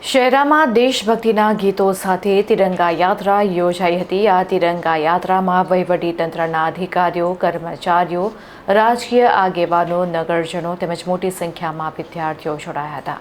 શહેરામાં દેશભક્તિના ગીતો સાથે તિરંગા યાત્રા યોજાઈ હતી. આ તિરંગા યાત્રામાં વહીવટી તંત્રના અધિકારીઓ, કર્મચારીઓ, રાજકીય આગેવાનો, નગરજનો તેમજ મોટી સંખ્યામાં વિદ્યાર્થીઓ જોડાયા હતા.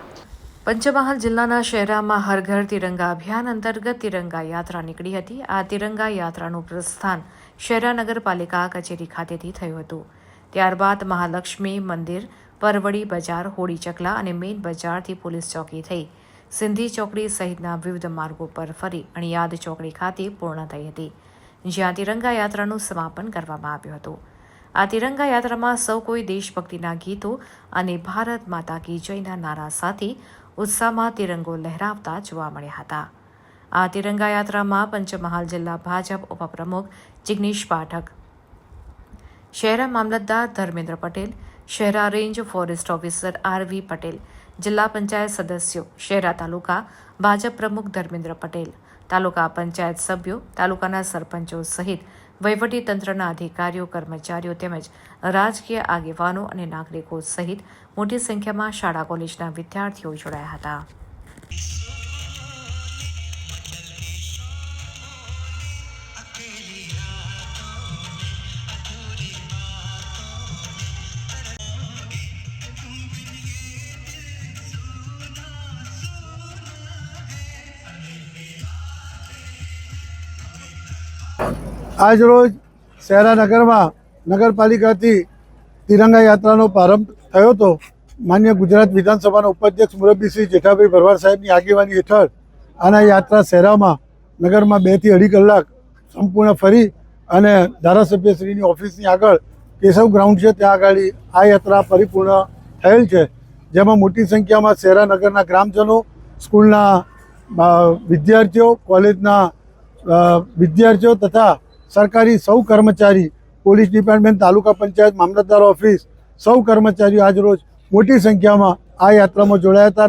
પંચમહાલ જિલ્લાના શહેરામાં હર ઘર તિરંગા અભિયાન અંતર્ગત તિરંગા યાત્રા નીકળી હતી. આ તિરંગા યાત્રાનું પ્રસ્થાન શહેરા નગરપાલિકા કચેરી ખાતેથી થયું હતું. ત્યારબાદ મહાલક્ષ્મી મંદિર, પરવડી બજાર, હોળી ચકલા અને મેઇન બજારથી પોલીસ ચોકી થઈ. સિંધી ચોકડી સહિતના વિવિધ માર્ગો પર ફરી અણિયાદ ચોકડી ખાતે પૂર્ણ થઈ હતી, જ્યાં તિરંગા યાત્રાનું સમાપન કરવામાં આવ્યું હતું. આ તિરંગા યાત્રામાં સૌ કોઈ દેશભક્તિના ગીતો અને ભારત માતા કી જયના નારા સાથે ઉત્સાહમાં તિરંગો લહેરાવતા જોવા મળ્યા હતા. આ તિરંગા યાત્રામાં પંચમહાલ જિલ્લા ભાજપ ઉપપ્રમુખ જિગ્નેશ પાઠક શહેરા મામલતદાર Dharmendra Patel, Shehera range forest officer R V Patel, જિલ્લા પંચાયત સદસ્યો શહેરા તાલુકા ભાજપ પ્રમુખ ધર્મેન્દ્ર પટેલ, તાલુકા પંચાયત સભ્યો, તાલુકાના સરપંચો સહિત વહીવટી તંત્રના અધિકારીઓ, કર્મચારીઓ તેમજ રાજકીય આગેવાનો અને નાગરિકો સહિત મોટી સંખ્યામાં શાળા કોલેજના વિદ્યાર્થીઓ જોડાયા હતા. આજરોજ શહેરા નગરમાં નગરપાલિકાથી તિરંગા યાત્રાનો પ્રારંભ થયો હતો. માન્ય ગુજરાત વિધાનસભાના ઉપાધ્યક્ષ મુરબ્બીસિંહ જેઠાભાઈ ભરવાડ સાહેબની આગેવાની હેઠળ આના યાત્રા શહેરામાં નગરમાં બેથી અઢી કલાક સંપૂર્ણ ફરી અને ધારાસભ્યશ્રીની ઓફિસની આગળ કેશવ ગ્રાઉન્ડ છે, ત્યાં આગળ આ યાત્રા પરિપૂર્ણ થયેલ છે. જેમાં મોટી સંખ્યામાં શહેરા નગરના ગ્રામજનો, સ્કૂલના વિદ્યાર્થીઓ, કોલેજના વિદ્યાર્થીઓ તથા સરકારી સૌ કર્મચારી, પોલીસ ડિપાર્ટમેન્ટ, તાલુકા પંચાયત, મામલતદાર ઓફિસ, સૌ કર્મચારીઓ આજરોજ મોટી સંખ્યામાં આ યાત્રામાં જોડાયા હતા.